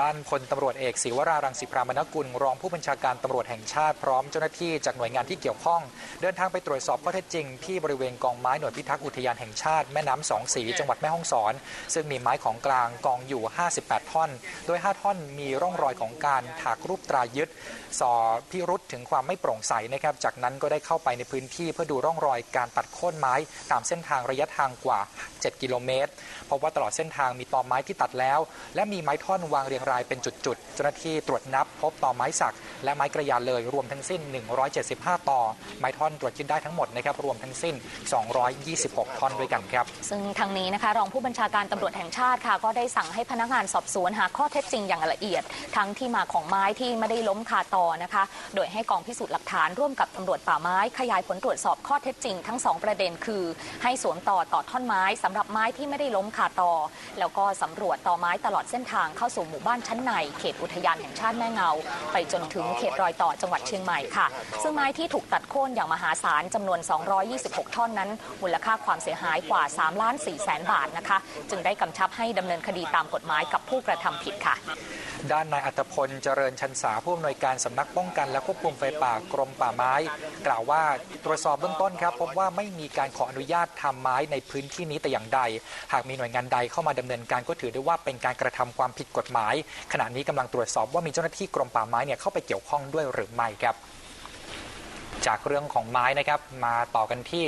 ด้านพลตำรวจเอกศิวรารังสิพรามนกุล รองผู้บัญชาการตำรวจแห่งชาติพร้อมเจ้าหน้าที่จากหน่วยงานที่เกี่ยวข้อง เดินทางไปตรวจสอบข้อเท็จจริงที่บริเวณกองไม้หน่วยพิทักษ์อุทยานแห่งชาติแม่น้ำสองสีจังหวัดแม่ฮ่องสอน ซึ่งมีไม้ของกลางกองอยู่ 58 ท่อน โดย 5 ท่อนมีร่องรอยของการถากรูปตรายึดสอพิรุษถึงความไม่โปร่งใสนะครับจากนั้นก็ได้เข้าไปในพื้นที่เพื่อดูร่องรอยการตัดโค่นไม้ ตามเส้นทางระยะทางกว่า 7 กิโลเมตรพบว่าตลอดเส้นทางมีตอไม้ที่ตัดแล้ว และมีไม้ท่อนวางรียงรายเป็นจุดๆ เจ้าหน้าที่ตรวจนับพบต่อไม้สัก และไม้กระยาเลยรวมทั้งสิ้น 175 ต่อ ไม้ท่อนตรวจยึดได้ทั้งหมดนะครับรวมทั้งสิ้น 226 ท่อนด้วยกันครับ ซึ่งทางนี้นะคะรองผู้บัญชาการตำรวจแห่งชาติค่ะก็ได้สั่งให้พนักงานสอบสวนหาข้อเท็จจริงอย่างละเอียด ทั้งที่มาของไม้ที่ไม่ได้ล้มคาตอนะคะ โดยให้กองพิสูจน์หลักฐานร่วมกับตำรวจป่าไม้ขยายผลตรวจสอบข้อเท็จจริง ทั้งสองประเด็นคือ ให้สวมต่อต่อท่อนไม้สำหรับไม้ที่ไม่ได้ล้มคาตอ แล้วก็สำรวจต่อไม้ตลอดเส้นทางเข้าสู่หมู่บ้านชั้นในเขตอุทยานแห่งชาติแม่เงา ไปจนถึงเขตรอยต่อจังหวัดเชียงใหม่ค่ะ ซึ่งไม้ที่ถูกตัดโค่นอย่างมหาศาลจำนวน 226 ท่อนนั้น มูลค่าความเสียหายกว่า3ล้าน4แสนบาทนะคะ จึงได้กำชับให้ดำเนินคดีตามกฎหมายกับผู้กระทำผิดค่ะด้านนายอัตพลเจริญชันษาผู้อำนวยการสำนักป้องกันและควบคุมไฟป่ากรมป่าไม้ กล่าวว่าตรวจสอบเบื้องต้นครับ พบว่าไม่มีการขออนุญาตทำไม้ในพื้นที่นี้แต่อย่างใด หากมีหน่วยงานใดเข้ามาดำเนินการก็ถือได้ว่าเป็นการกระทำความผิดกฎหมายขณะนี้กำลังตรวจสอบว่ามีเจ้าหน้าที่กรมป่าไม้เนี่ยเข้าไปเกี่ยวข้องด้วยหรือไม่ครับ จากเรื่องของไม้นะครับ มาต่อกันที่